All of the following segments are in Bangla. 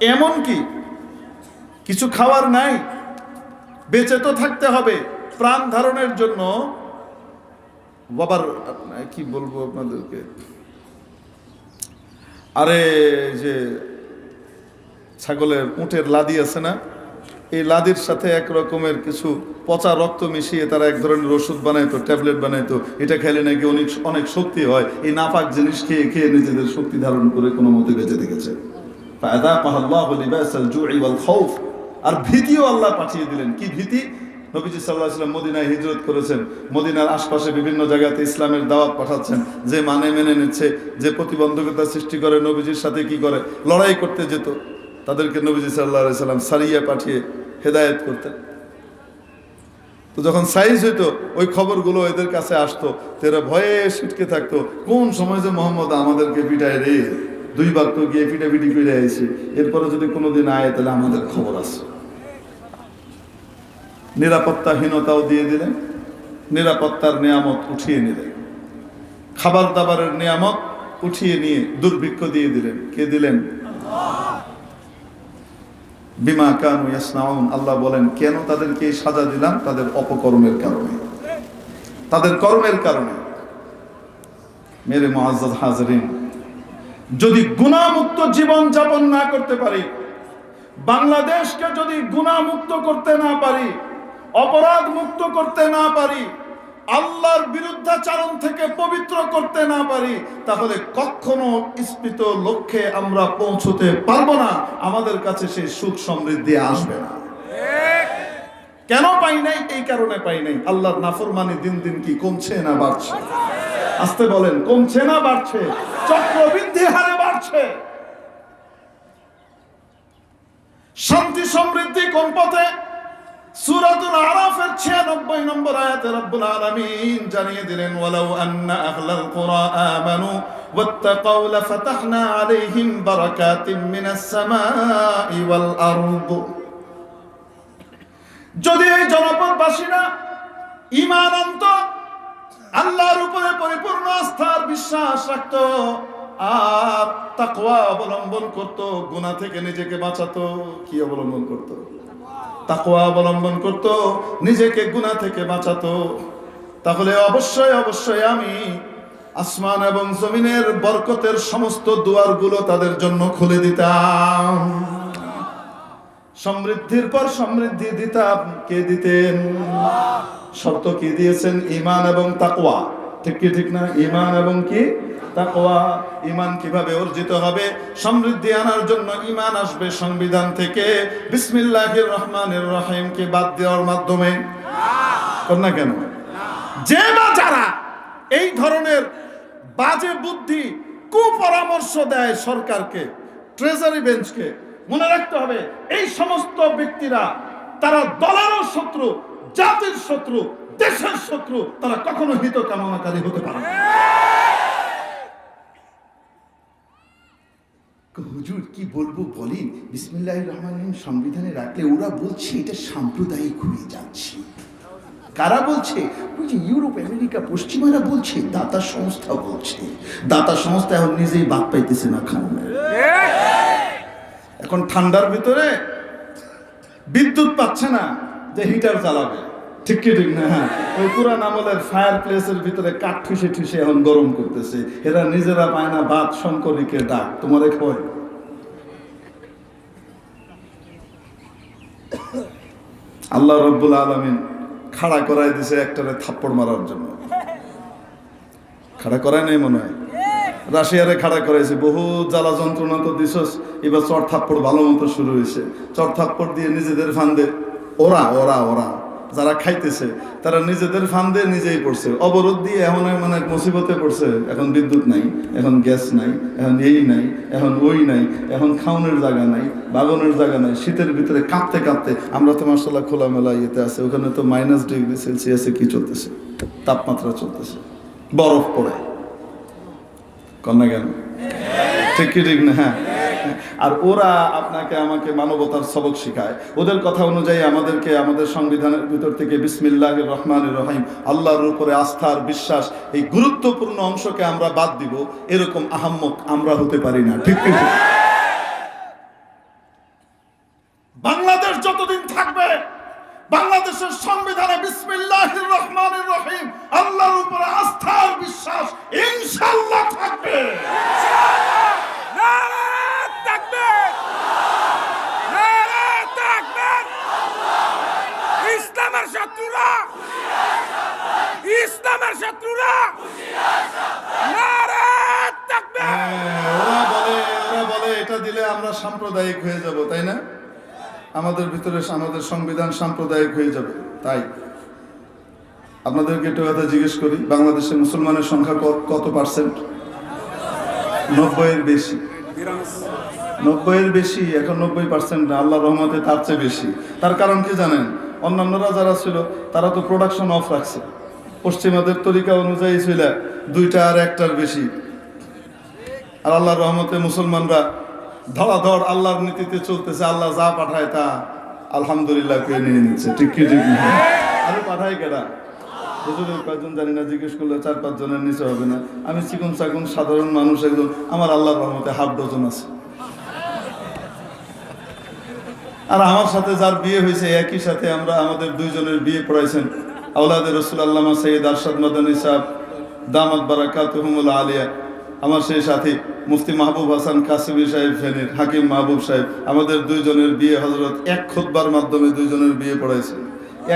এমন কি? কিছু খাওয়ার নাই? বেঁচে তো থাকতে হবে। প্রাণ ধারণের জন্য বাবার কি বলব আপনাদেরকে? আরে যে ছাগলের উটের লাদি আছে না? এই লাদির সাথে এক রকমের কিছু পচা রক্ত মিশিয়ে তারা এক ধরনের ওষুধ বানাইতো, ট্যাবলেট বানাইতো। এটা খেলে নাকি অনেক অনেক শক্তি হয়। এই নাপাক জিনিস খেয়ে খেয়ে নিজেদের শক্তি ধারণ করে কোনো মতে বেঁচে থেকেছে। আর ভীতিও আল্লাহ পাঠিয়ে দিলেন। কি ভীতি? নবীজি সাল্লাহ সাল্লাম মদিনায় হিজরত করেছেন। মদিনার আশপাশে বিভিন্ন জায়গাতে ইসলামের দাওয়াত পাঠাচ্ছেন। যে মানে মেনে নিচ্ছে, যে প্রতিবন্ধকতা সৃষ্টি করে, নবীজির সাথে কি করে? লড়াই করতে যেত। তাদেরকে নবীজি সাল্লাহ সাল্লাম সারিয়া পাঠিয়ে হেদায়ত করতেন। তো যখন সাইজ হইতো, ওই খবরগুলো এদের কাছে আসতো এরা ভয়ে সিটকে থাকতো, কোন সময় যে মোহাম্মদ আমাদেরকে পিটায় রে? দুইবার তো গিয়ে পিটাপিটি করে আইছে। এরপরে যদি কোনোদিন আয়, তাহলে আমাদের খবর আছে। নিরাপত্তাহীনতাও দিয়ে দিলেন, নিরাপত্তার নিয়ামত উঠিয়ে নিলেন। খাবার দাবারের নিয়ামত উঠিয়ে নিয়ে দুর্ভিক্ষ দিয়ে দিলেন। কে দিলেন? বিমা কানু ইয়াসনাউন। আল্লাহ বলেন, কেন তাদেরকে সাজা দিলাম? তাদের অপকর্মের কারণে। তাদের কর্মের কারণে। মেরে মুআজ্জাজ হাজরিন যদি গুণামুক্ত জীবন যাপন না করতে পারি, বাংলাদেশকে যদি গুণামুক্ত করতে না পারি অপরাধ মুক্ত করতে না পারি, আল্লাহর বিরুদ্ধাচারণ থেকে পবিত্র করতে না পারি, তাহলে কখনো স্ফীত লক্ষ্যে আমরা পৌঁছতে পারব না। আমাদের কাছে সেই সুখ সমৃদ্ধি আসবে না। কেন পাই নাই? এই কারণে পাই নাই। আল্লাহর নাফরমানি দিন দিন কি কমছে না বাড়ছে? আসতে বলেন, কমছে না বাড়ছে? চক্রবৃদ্ধি হারে বাড়ছে। শান্তি সমৃদ্ধি কোন পথে সূরাতুল আরাফের 96 নম্বর আয়াতে রব্বুল আলামিন জানিয়ে দিলেন, ওয়ালাউ আন্না আহলাল আমানু ওয়াত্তাকাউ লাফাতাহনা আলাইহিম বারাকাতিম মিনাস সামাই ওয়াল আরদ। যদি এই জনপদবাসীরা ঈমান আনত, আল্লাহর উপরে পরিপূর্ণ আস্থার বিশ্বাস রাখত আর তাকওয়া অবলম্বন করত, গুনাহ থেকে নিজেকে বাঁচাতো। কি অবলম্বন করত? তাকওয়া অবলম্বন করত, নিজেকে গুনাহ থেকে বাঁচাতো। তাহলে অবশ্যই অবশ্যই আমি আসমান এবং জমিনের বরকতের সমস্ত দুয়ারগুলো তাদের জন্য খুলে দিতাম। সমৃদ্ধির পর সমৃদ্ধি দিতাম। কে দিতেন? শর্ত কি দিয়েছেন? ইমান এবং তাকওয়া। ঠিক কি, ঠিক না? ইমান এবং কি? কীভাবে অর্জিত হবে, সমৃদ্ধি আনার জন্য ইমান আসবে সংবিধান থেকে। বিসমিল্লাহির রহমানির রহিমকে বাদ দেওয়ার মাধ্যমে। না কেন? যে বা যারা এই ধরনের বাজে বুদ্ধি, কুপরামর্শ দেয় সরকারকে ট্রেজারি বেঞ্চকে মনে রাখতে হবে, এই সমস্ত ব্যক্তিরা, তারা দলেরও শত্রু, জাতির শত্রু, দেশের শত্রু, তারা কখনো হিত কামনাকারী হতে পারে না। হুজুর, কি বলব বলেন? বিসমিল্লাহ রহমান রহিম সংবিধানে রাখলে ওরা বলছে এটা সাম্প্রদায়িক হয়ে যাচ্ছে। কারা বলছে? যে ইউরোপ, আমেরিকা, পশ্চিমারা বলছে, দাতা সংস্থা বলছে। দাতা সংস্থা এখন নিজেই বাদ পাইতেছে না খাওয়ানো এখন ঠান্ডার ভিতরে বিদ্যুৎ পাচ্ছে না, যে হিটার চালাবে। ঠিক কি ঠিক না? হ্যাঁ ওই পুরান আমলের ফায়ার প্লেসের ভিতরে কাঠ ঠুসে ঠুসে এখন গরম করতেছে। এরা নিজেরা পায় না বাদ, শঙ্করীকে ডাক। তোমারে কয়? আল্লাহ রব্বুল আলমিন খাড়া করাই দিছে একটারে থাপ্পড় মারার জন্য। খাড়া করায় নাই মনে হয়? রাশিয়ারে খাড়া করাইছে। বহু জ্বালা যন্ত্রণা তো দিছস, এবার চর থাপ্পড় ভালো মতো শুরু হয়েছে চর থাপ্পড় দিয়ে নিজেদের ফান্দে, ওরা ওরা ওরা। যারা খাইতেছে, তারা নিজেদের ফান্দে নিজেই পড়ছে। অবরোধ দিয়ে এমন এমন এক মুসিবতে পড়ছে। এখন বিদ্যুৎ নাই, এখন গ্যাস নাই, এখন এই নাই, এখন ওই নাই, এখন খাওনের জায়গা নাই, বাগানের জায়গা নাই, শীতের ভিতরে কাঁপতে কাঁপতে আমরা তো মার্শাল্লাহ খোলামেলা ইয়েতে আছে, ওখানে তো মাইনাস ডিগ্রি সেলসিয়াসে কি চলতেছে? তাপমাত্রা চলতেছে। বরফ পড়ে। কন্যা কেন? ঠিক কি, ঠিক না? হ্যাঁ। আর ওরা আপনাকে, আমাকে মানবতার সবক শিখায়। ওদের কথা অনুযায়ী আমাদেরকে, আমাদের সংবিধানের ভিতর থেকে বিসমিল্লাহ রহমান রহিম, আল্লাহর উপরে আস্থার বিশ্বাস, এই গুরুত্বপূর্ণ অংশকে আমরা বাদ দিব। এরকম আহাম্মক আমরা হতে পারি না। ঠিক কি ঠিক? বাংলাদেশ যতদিন থাকবে বাংলাদেশের সংবিধানে বিসমিল্লাহ রহমান রহিম আল্লাহর উপরে আস্থার বিশ্বাস ইনশাল্লাহ থাকবে নারায়ণ তাকবীর নারায়ণ তাকবীর ইসলামের শত্রুরা ইসলামের শত্রুরা নারায়ণ তাকবীর হ্যাঁ, ওরা বলে ওরা বলে এটা দিলে আমরা সাম্প্রদায়িক হয়ে যাব, তাই না? আমাদের ভিতরে আমাদের সংবিধান সাম্প্রদায়িক হয়ে যাবে, তাই। আপনাদেরকে একটু কথা জিজ্ঞেস করি, বাংলাদেশে মুসলমানের সংখ্যা কত পার্সেন্ট নব্বইয়ের বেশি। নব্বইয়ের বেশি, এখন নব্বই পার্সেন্ট আল্লাহ রহমতে তার চেয়ে বেশি। তার কারণ কি জানেন? অন্যান্যরা যারা ছিল, তারা তো প্রোডাকশন অফ রাখছে। পশ্চিমাদের তরিকা অনুযায়ী ছিল দুইটা আর একটার বেশি। আর আল্লাহর রহমতে মুসলমানরা ধড়াধড় আল্লাহর নীতিতে চলতেছে, আল্লাহ যা পাঠায় তা আলহামদুলিল্লাহ কে নিয়ে নিচ্ছে। ঠিক কি, ঠিক? আরে পাঠায় কেডা? হুজুরের কয়েকজন জানি না, জিজ্ঞেস করলে চার পাঁচ জনের নিচে হবে না। আমি চিকন চাকুন সাধারণ মানুষ একজন, আমার আল্লাহর রহমতে হাফ ডজন আছে। আর আমার সাথে যার বিয়ে হয়েছে, একই সাথে আমরা আমাদের দুইজনের বিয়ে পড়াইছেন। আউলাদের রসুল আল্লামা সৈয়দ আরশাদ মদনী সাহেব, দামাত বারাকাতুহুমুল আলিয়া। আমার সেই সাথী মুফতি মাহবুব হাসান কাসিমি সাহেব, ফেনীর হাকিম মাহবুব সাহেব, আমাদের দুইজনের বিয়ে হজরত এক খোদবার মাধ্যমে দুইজনের বিয়ে পড়াইছেন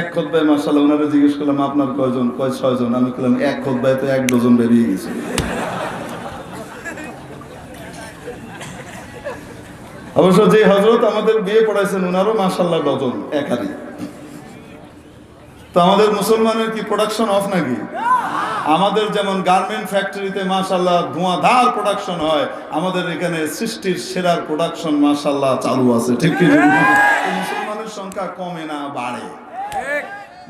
এক খোদবায় মার্শাল্লাহ ওনারা জিজ্ঞেস করলাম, আপনার কয়জন? কয়, ছয়জন? আমি বললাম এক খোদবায় তো এক ডজন বেরিয়ে গেছে। অবশ্য যে হজরত আমাদের বিয়ে পড়াইছেন ওনারও মাসাল্লাহ ডজন একারই তো আমাদের মুসলমানের কি প্রোডাকশন অফ নাকি? আমাদের যেমন গার্মেন্ট ফ্যাক্টরিতে মাশাল্লাহ ধোঁয়াধার প্রোডাকশন হয় আমাদের এখানে সৃষ্টির সেরার প্রোডাকশন মাশাল্লাহ চালু আছে ঠিক কি মুসলমানের সংখ্যা কমে না বাড়ে।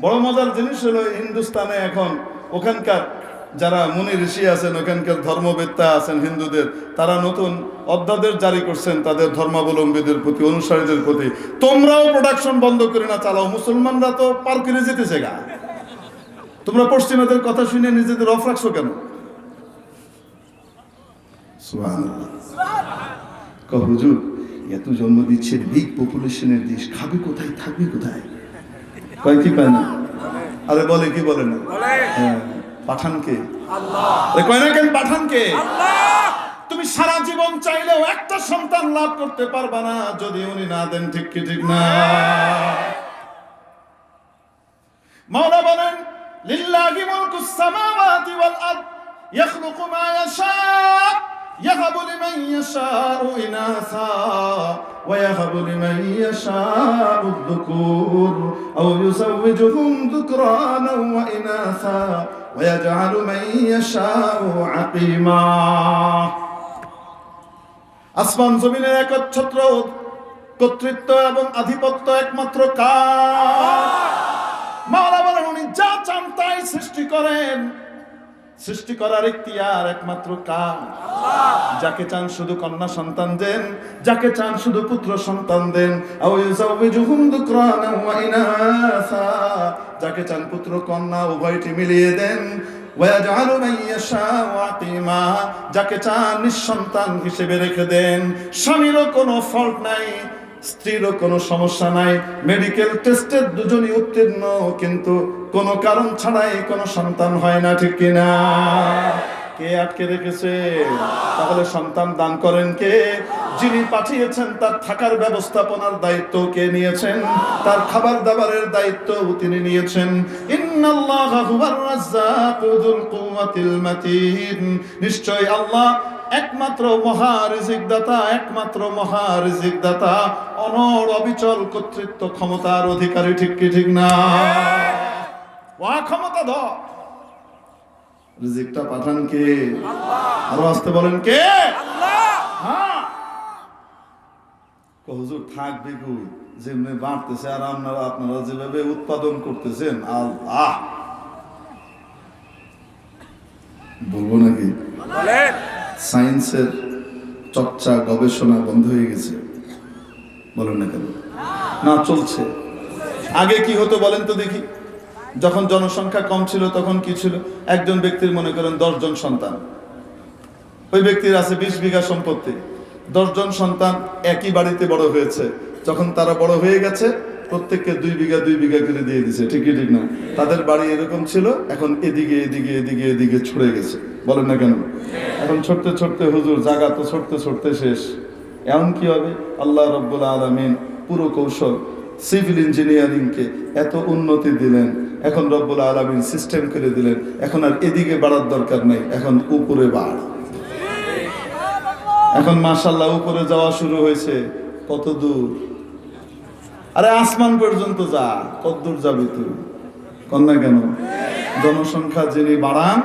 বড় মজার জিনিস হলো হিন্দুস্তানে এখন ওখানকার যারা মুনি ঋষি আছেন ওখানকার ধর্মবেত্তা আছেন হিন্দুদের তারা নতুন অধ্যাদেশ জারি করছেন তাদের ধর্মাবলম্বীদের প্রতি অনুসারীদের প্রতি। তোমরাও প্রোডাকশন বন্ধ করে না চালাও মুসলমানরা তো পার করে যেতেছে গা। তোমরা পশ্চিমাদের কথা শুনে নিজেদের অফ রাখছো কেন? হুজুর এত জন্ম দিচ্ছে বিগ পপুলেশনের দেশ খাবে কোথায় থাকবে কোথায়? কয় কি পায় না? আরে বলে কি বলে না? হ্যাঁ পাঠানকে কয় না কেন পাঠানকে তুমি সারা জীবন চাইলেও একটা সন্তান লাভ করতে পারবা না যদি উনি না দেন ঠিক কি ঠিক না? মাওলা বলেন লিল্লাহি মুলকুস সামাওয়াতি ওয়াল আরদ ইয়াখলুকু মা ইয়াশা يهب لمن يشاء إناثا ويهب لمن يشاء الذكور أو يزوجهم ذكرانا وإناثا ويجعل من يشاء عقيما আসমান জমিনের একচ্ছত্র কর্তৃত্ব এবং আধিপত্য একমাত্র কার মাওলা বলেন উনি যা চান তাই সৃষ্টি করেন। সৃষ্টি করার ইখতিয়ার একমাত্র কার যাকে চান শুধু কন্যা সন্তান দেন, যাকে চান শুধু পুত্র সন্তান দেন। যাকে চান পুত্র কন্যা উভয়টি মিলিয়ে দেন। যাকে চান নিঃসন্তান হিসেবে রেখে দেন। স্বামীরও কোনো ফল্ট নাই। স্ত্রীরও কোনো সমস্যা নাই। মেডিকেল টেস্টের দুজনই উত্তীর্ণ, কিন্তু কোনো কারণ ছাড়াই কোনো সন্তান হয় না, ঠিক কিনা কে আটকে রেখেছে? তাহলে সন্তান দান করেন কে? যিনি পাঠিয়েছেন, তার থাকার ব্যবস্থাপনার দায়িত্ব কে নিয়েছেন? তার খাবার দাবারের দায়িত্ব তিনি নিয়েছেন। নিশ্চয় আল্লাহ একমাত্র মহা রিজিক দাতা একমাত্র মহা রিজিক দাতা অনর অবিচল কর্তৃত্ব ক্ষমতার অধিকারী ঠিক কি ঠিক না? ওয়া ক্ষমতা ধর রিজিকটা পাঠান কে? আরও আসতে বলেন কে? হ্যাঁ। হুজুর থাকবে কই যেমনি বাড়তেছে আর আপনারা আপনারা যেভাবে উৎপাদন করতেছেন আল্লাহ। বলব নাকি? বলেন। সায়েন্সের চর্চা, গবেষণা বন্ধ হয়ে গেছে। বলেন না কেন? না, চলছে। আগে কি হতো বলেন তো দেখি। যখন জনসংখ্যা কম ছিল, তখন কি ছিল? একজন ব্যক্তির মনে করেন দশজন সন্তান। ওই ব্যক্তির আছে বিশ বিঘা সম্পত্তি। দশজন সন্তান একই বাড়িতে বড় হয়েছে। যখন তারা বড় হয়ে গেছে প্রত্যেককে দুই বিঘা দুই বিঘা করে দিয়ে দিছে। ঠিকই ঠিক না? তাদের বাড়ি এরকম ছিল, এখন এদিকে এদিকে এদিকে এদিকে ছড়ে গেছে। বলেন না কেন? এখন ছড়তে ছড়তে হুজুর, জায়গা তো ছড়তে ছড়তে শেষ। এমন কি হবে? আল্লাহ রব্বুল আলমিন পুরো কৌশল সিভিল ইঞ্জিনিয়ারিংকে এত উন্নতি দিলেন। এখন রব্বুল আলমিন সিস্টেম করে দিলেন। এখন আর এদিকে বাড়ার দরকার নেই। এখন উপরে বাড়। এখন মাশাল্লাহ উপরে যাওয়া শুরু হয়েছে। কত দূর? আরে আসমান পর্যন্ত যা কত দূর যাবি তুই? কন্যা কেন? জনসংখ্যা যিনি বাড়ান,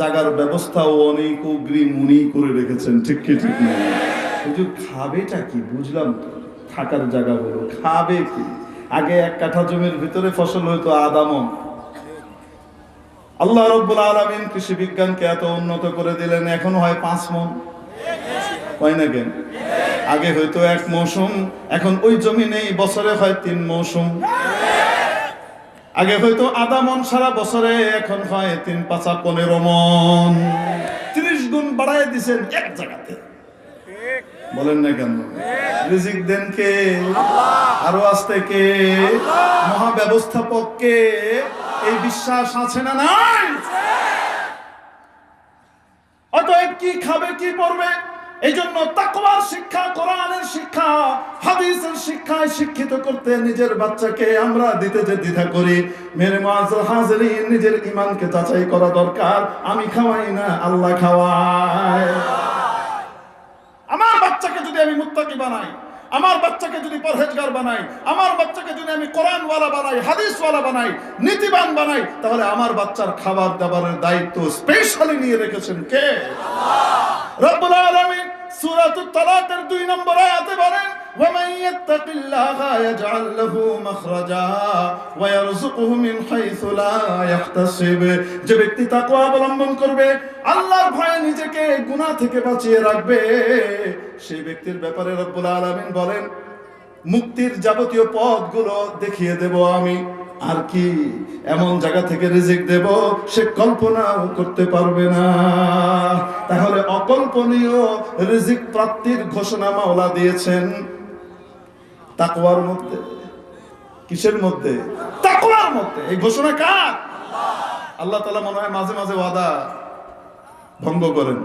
জাগার ব্যবস্থাও অনেক অগ্রিম উনি করে রেখেছেন, ঠিক কি, ঠিক না? কিন্তু খাবেটা কি, বুঝলাম তো, থাকার জায়গা হলো, খাবে কি? আগে এক কাঠা জমির ভিতরে ফসল হয়তো আদামন আল্লাহ রব্বুল আলমিন কৃষি বিজ্ঞানকে এত উন্নত করে দিলেন, এখন হয় পাঁচ মন? হয় না কেন? আগে হয়তো এক মৌসুম, এখন ওই জমি নেই বছরে হয় তিন মৌসুম। আগে হয়তো আধা মন সারা বছরে, এখন হয় তিন পাঁচা পনেরো মন। ত্রিশ গুণ বাড়ায় দিছেন এক জায়গাতে। বলেন না কেন? রিজিক দেন কে? আরও আসতে কে? মহা ব্যবস্থাপক কে? এই বিশ্বাস আছে না নাই? অতএব কি খাবে, কি পড়বে এই জন্য তাকওয়ার শিক্ষা, কোরআনের শিক্ষা, হাদিসের শিক্ষায় শিক্ষিত করতে নিজের বাচ্চাকে আমরা দিতে যে দ্বিধা করি। মেরে মাজ হাজরিন নিজের ইমানকে যাচাই করা দরকার। আমি খাওয়াই না, আল্লাহ খাওয়ায়। আমার বাচ্চাকে যদি আমি মুত্তাকি বানাই, আমার বাচ্চাকে যদি পরহেজগার বানাই, আমার বাচ্চাকে যদি আমি কোরআনওয়ালা বানাই, হাদিসওয়ালা বানাই, নীতিবান বানাই, তাহলে আমার বাচ্চার খাবার দাবারের দায়িত্ব স্পেশালি নিয়ে রেখেছেন কে? রব্বুল আলামিন সূরাতুত তালাকের দুই নম্বর আয়াতে বলেন ومن يتق الله يجعل له مخرجا ويرزقه من حيث لا يحتسب যে ব্যক্তি তাকওয়া অবলম্বন করবে আল্লাহর ভয়ে নিজেকে গুনাহ থেকে বাঁচিয়ে রাখবে সেই ব্যক্তির ব্যাপারে রব্বুল আলামিন বলেন মুক্তির যাবতীয় পথগুলো দেখিয়ে দেব আমি আর কি? এমন জায়গা থেকে রিজিক দেব, সে কল্পনাও করতে পারবে না। তাহলে অকল্পনীয় রিজিক প্রাপ্তির ঘোষণা মাওলা দিয়েছেন। তাকওয়ার মধ্যে? কিসের মধ্যে? তাকওয়ার মধ্যে। এই ঘোষণা কার? আল্লাহ তাআলা মনে হয় মাঝে মাঝে ওয়াদা ভঙ্গ করেন।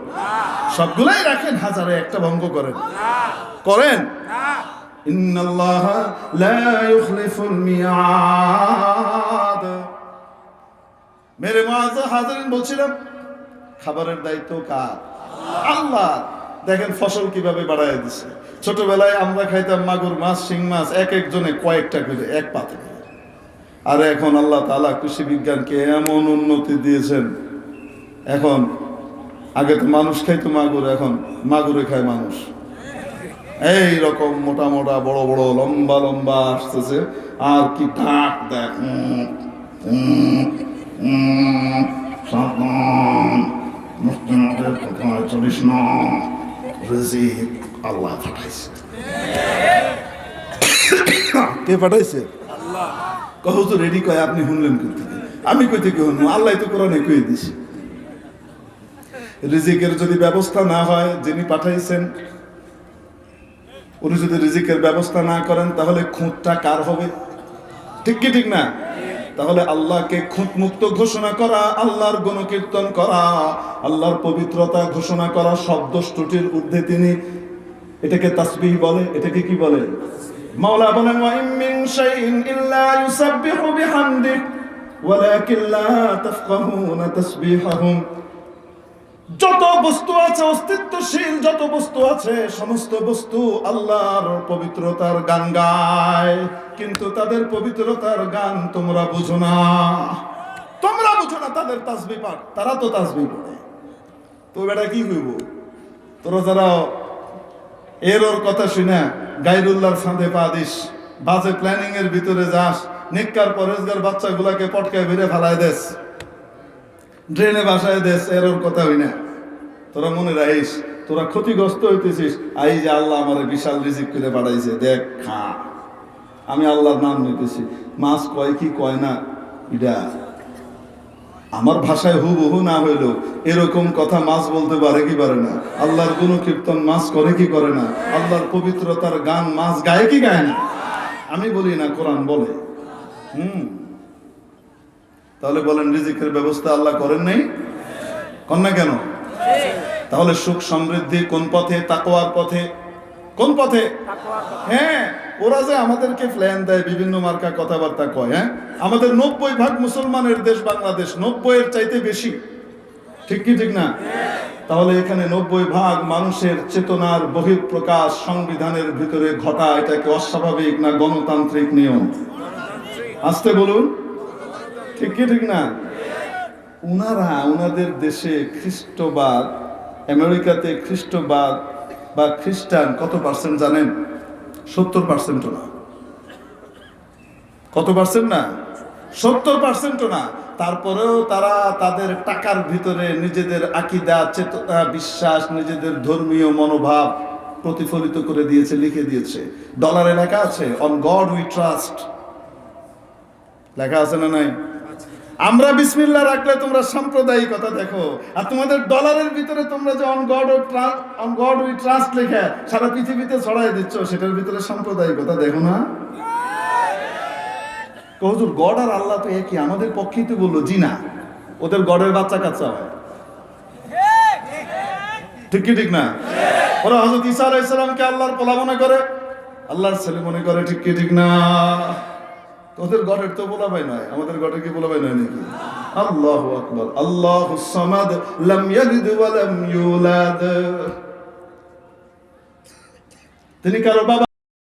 সবগুলাই রাখেন, হাজারে একটা ভঙ্গ করেন। করেন? إن الله لا يخلف الميعاد মেরে মাঝ হাজারিন বলছিলাম খাবারের দায়িত্ব কার আল্লাহ দেখেন ফসল কিভাবে বাড়ায় দিছে ছোটবেলায় আমরা খাইতাম মাগুর মাছ শিং মাছ এক একজনে কয়েকটা করে এক পাতে করে। আর এখন আল্লাহ তাআলা কৃষি বিজ্ঞানকে এমন উন্নতি দিয়েছেন এখন আগে তো মানুষ খাইতো মাগুর এখন মাগুরে খায় মানুষ এই রকম মোটা মোটা বড় বড় লম্বা লম্বা আসতেছে। আর কি ডাক দেখ চলিস না। আল্লাহ পাঠাইছে। কে পাঠাইছে? কহ তো রেডি কয়, আপনি শুনলেন কই আমি কই থেকে শুনব? আল্লাহ তো কোরআনে কই দিছি। রিজিকের যদি ব্যবস্থা না হয়, যিনি পাঠাইছেন উনি যদি রিজিকের ব্যবস্থা না করেন, তাহলে খুঁতটা কার হবে? ঠিক কি ঠিক না? তাহলে আল্লাহকে খুঁত মুক্ত ঘোষণা করা, আল্লাহর গণকীর্তন করা, আল্লাহর পবিত্রতা ঘোষণা করা শব্দ ত্রুটির ঊর্ধ্বে তিনি এটাকে তাসবিহ বলে। এটাকে কি বলে? মাওলা বলেন ওয়া ইম মিন শাইইন ইল্লা ইউসাব্বিহু বিহামদিহি, ওয়ালাকিন লা তাফকাহুনা তাসবিহাহুম। যত বস্তু আছে অস্তিত্বশীল, যত বস্তু আছে সমস্ত বস্তু আল্লাহর পবিত্রতার গান গায় কিন্তু তাদের পবিত্রতার গান তোমরা বুঝো না। তোমরা বুঝো না তাদের তাসবি পাঠ। তারা তো তাসবি পড়ে। তো বেটা কি কইব তোরা যারা এর ওর কথা শুনে গাইরুল্লাহর ফাঁদে পা দিস, বাজে প্ল্যানিং এর ভিতরে যাস, নিকার পরেজগার বাচ্চাগুলাকে পটকায় বেড়ে ফেলায় দেশ ড্রেনে বাসায় দেশ এর ওর কথা হই না। তোরা মনে রাখিস, তোরা ক্ষতিগ্রস্ত হইতেছিস। আই যে আল্লাহ আমার বিশাল রিজিক করে পাঠাইছে দেখ খা। আমি আল্লাহর নাম নিতেছি। মাছ কয় কি কয় না এটা আমার ভাষায় হুবহু না হইলেও এরকম কথা মাছ বলতে পারে কি পারে না? আল্লাহর গুণ কীর্তন মাছ করে কি করে না? আল্লাহর পবিত্রতার গান মাছ গায়ে কি গায় না? আমি বলি না, কোরআন বলে। হুম। তাহলে বলেন, রিজিকের ব্যবস্থা আল্লাহ করেন নাই? কন্যা কেন? তাহলে সুখ সমৃদ্ধি কোন পথে? তাকোয়ার পথে। কোন পথে? হ্যাঁ ওরা যে আমাদেরকে প্ল্যান দেয়, বিভিন্ন মার্কা কথাবার্তা কয় হ্যাঁ? আমাদের নব্বই ভাগ মুসলমানের দেশ বাংলাদেশ নব্বই এর চাইতে বেশি। ঠিক কি ঠিক না? তাহলে এখানে নব্বই ভাগ মানুষের চেতনার বহিঃপ্রকাশ সংবিধানের ভিতরে ঘটা, এটাকে অস্বাভাবিক না গণতান্ত্রিক নিয়ম? আসতে বলুন। ঠিক কি, ঠিক না? উনারা উনাদের দেশে খ্রিস্টবাদ, আমেরিকাতে খ্রিস্টবাদ বা খ্রিস্টান কত পার্সেন্ট জানেন? সত্তর পার্সেন্টও না। কত পার্সেন্ট না? সত্তর পার্সেন্টও না। তারপরেও তারা তাদের টাকার ভিতরে নিজেদের আকিদা, চেতনা, বিশ্বাস, নিজেদের ধর্মীয় মনোভাব প্রতিফলিত করে দিয়েছে, লিখে দিয়েছে। ডলারে লেখা আছে অন গড উই ট্রাস্ট লেখা আছে না নাই? আমরা বিসমিল্লাহ রাখলে তোমরা সাম্প্রদায়িকতা দেখো। আর তোমাদের ডলারের ভিতরে তোমরা যে on God on God we trust লেখা, সারা পৃথিবীতে ছড়াই দিচ্ছ, সেটার ভিতরে সাম্প্রদায়িকতা দেখো না? হুজুর গড আর আল্লাহ তো একই, আমাদের পক্ষেই তো বলল, জি না। ওদের গডের বাচ্চা কাচ্চা হয়। ঠিক কি ঠিক না? ওরা হজরত ঈসা আলাইহিস সালামকে আল্লাহর পোলা মনে করে, আল্লাহর ছেলে মনে করে, ঠিক কি ঠিক না? তোদের গটের তো বলাবাই নয়, আমাদের গডের কি বলা পাই নয় নাকি? আল্লাহ আকবর, আল্লাহ সামাদ, লাম ইয়ালিদ ওয়া লাম ইউলাদ। তিনি কারও বাবা